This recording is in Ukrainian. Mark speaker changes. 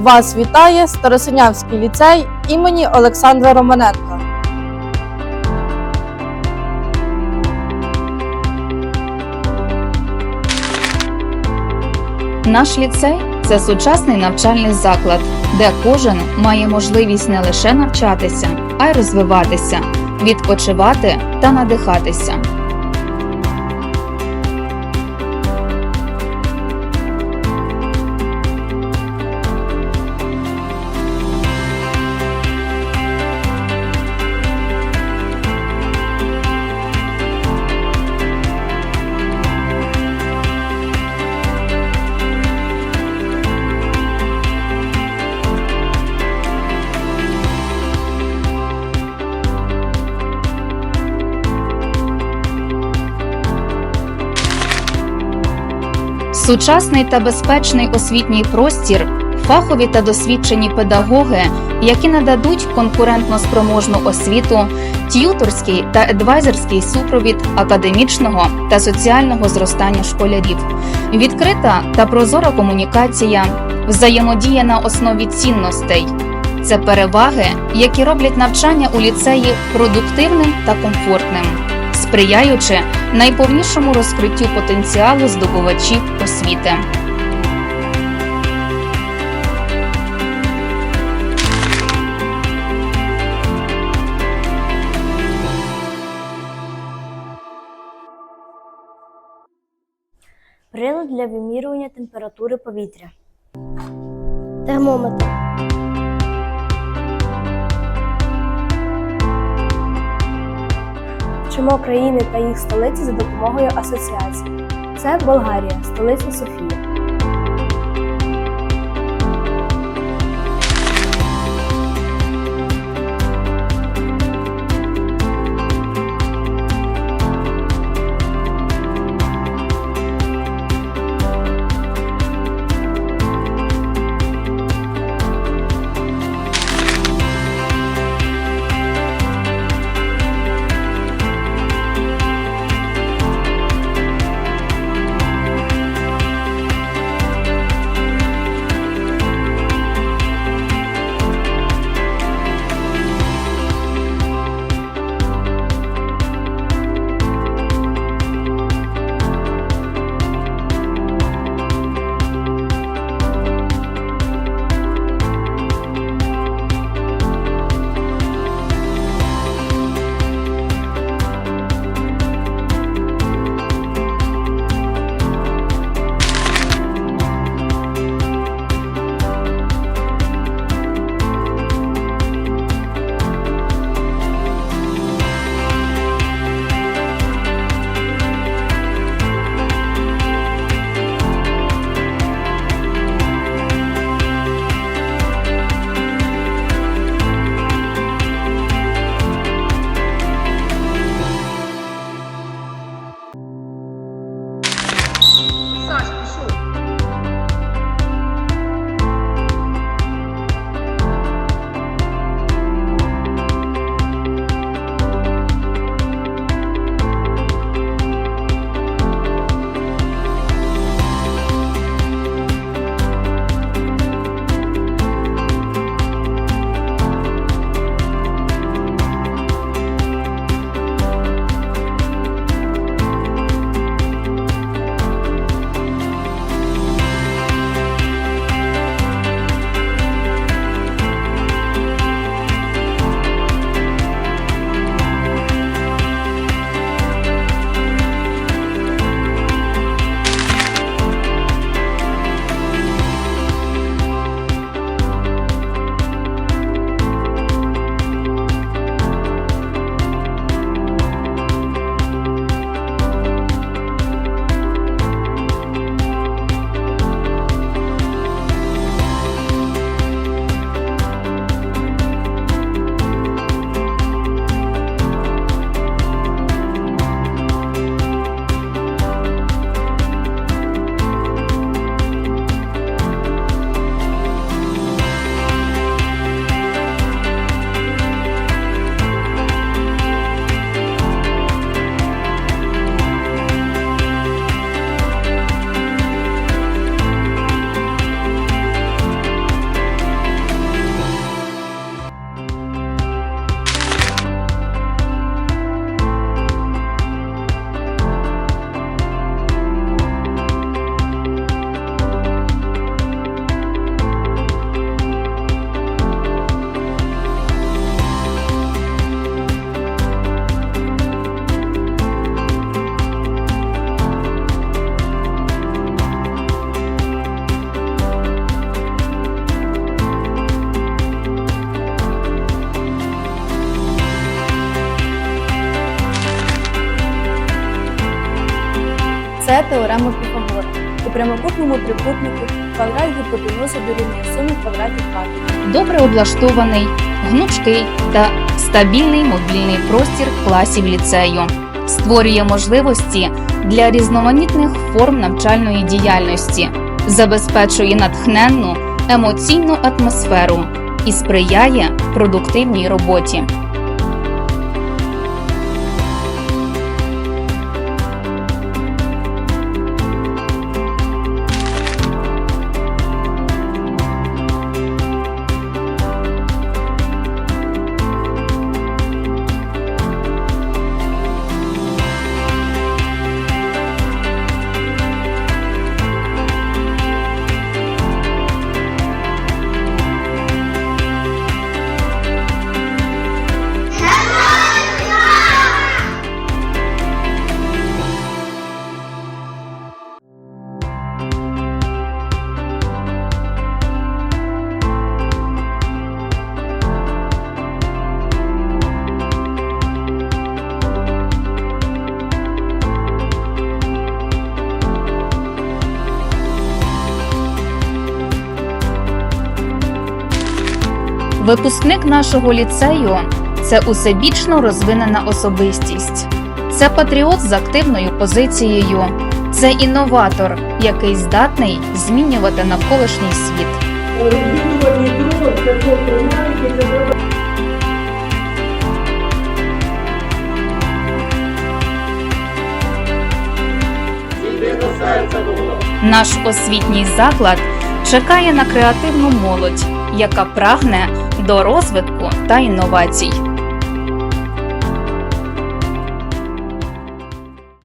Speaker 1: Вас вітає Старосинявський ліцей імені Олександра Романенка.
Speaker 2: Наш ліцей це сучасний навчальний заклад, де кожен має можливість не лише навчатися, а й розвиватися, відпочивати та надихатися. Сучасний та безпечний освітній простір, фахові та досвідчені педагоги, які нададуть конкурентно спроможну освіту, т'юторський та едвайзерський супровід академічного та соціального зростання школярів, відкрита та прозора комунікація, взаємодія на основі цінностей. Це переваги, які роблять навчання у ліцеї продуктивним та комфортним, сприяючи найповнішому розкриттю потенціалу здобувачів освіти.
Speaker 3: Прилад для вимірювання температури повітря. Термометр. Вчимо країни та їх столиці за допомогою асоціацій. Це Болгарія, столиця Софія. Це теорема Піфагора. У прямокутному трикутнику квадрат гіпотенузи дорівнює сумі квадратів квадратів.
Speaker 2: добре облаштований, гнучкий та стабільний мобільний простір класів ліцею, створює можливості для різноманітних форм навчальної діяльності, забезпечує натхненну емоційну атмосферу і сприяє продуктивній роботі. Випускник нашого ліцею це усебічно розвинена особистість. Це патріот з активною позицією. Це інноватор, який здатний змінювати навколишній світ. Наш освітній заклад чекає на креативну молодь, яка прагне до розвитку та інновацій.